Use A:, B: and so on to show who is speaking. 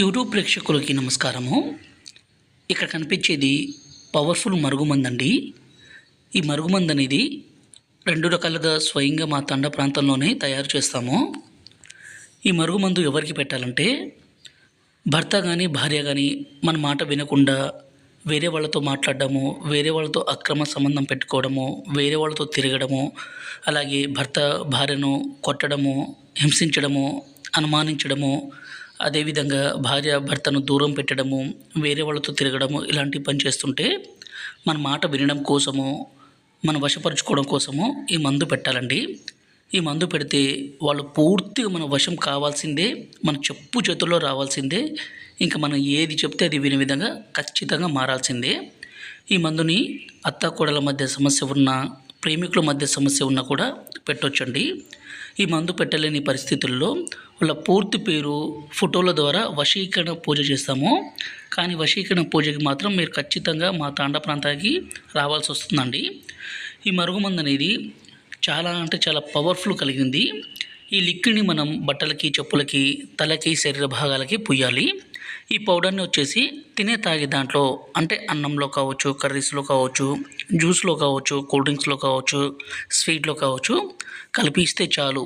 A: YouTube ప్రేక్షకులకి నమస్కారము. ఇక్కడ కనిపించేది పవర్ఫుల్ మరుగుమందండి. ఈ మరుగుమందు అనేది రెండు రకాలుగా స్వయంగా మా తండ ప్రాంతంలోనే తయారు చేస్తాము. ఈ మరుగుమందు ఎవరికి పెట్టాలంటే భర్త కానీ భార్య కానీ మన మాట వినకుండా వేరే వాళ్ళతో మాట్లాడడము వేరే వాళ్ళతో అక్రమ సంబంధం పెట్టుకోవడము వేరే వాళ్ళతో తిరగడము అలాగే భర్త భార్యను కొట్టడము హింసించడము అనుమానించడము అదేవిధంగా భార్య భర్తను దూరం పెట్టడము వేరే వాళ్ళతో తిరగడము ఇలాంటి పని చేస్తుంటే మన మాట వినడం కోసము మన వశపరుచుకోవడం కోసము ఈ మందు పెట్టాలండి. ఈ మందు పెడితే వాళ్ళు పూర్తిగా మన వశం కావాల్సిందే మన చెప్పు చేతుల్లో రావాల్సిందే ఇంకా మనం ఏది చెప్తే అది వినే విధంగా ఖచ్చితంగా మారాల్సిందే. ఈ మందుని అత్తాకోడల మధ్య సమస్య ఉన్న ప్రేమికుల మధ్య సమస్య ఉన్నా కూడా పెట్టొచ్చండి. ఈ మందు పెట్టలేని పరిస్థితుల్లో వాళ్ళ పూర్తి పేరు ఫోటోల ద్వారా వశీకరణ పూజ చేస్తాము. కానీ వశీకరణ పూజకి మాత్రం మీరు ఖచ్చితంగా మా తాండ ప్రాంతానికి రావాల్సి వస్తుందండి. ఈ మరుగుమందు అనేది చాలా అంటే చాలా పవర్ఫుల్ కలిగింది. ఈ లిక్విడ్ని మనం బట్టలకి చెప్పులకి తలకి శరీర భాగాలకి పుయ్యాలి ఈ పౌడర్ని వచ్చేసి తినే తాగే దాంట్లో అంటే అన్నంలో కావచ్చు కర్రీస్లో కావచ్చు జ్యూస్లో కావచ్చు కూల్ డ్రింక్స్లో కావచ్చు స్వీట్లో కావచ్చు కలిపి ఇస్తే చాలు.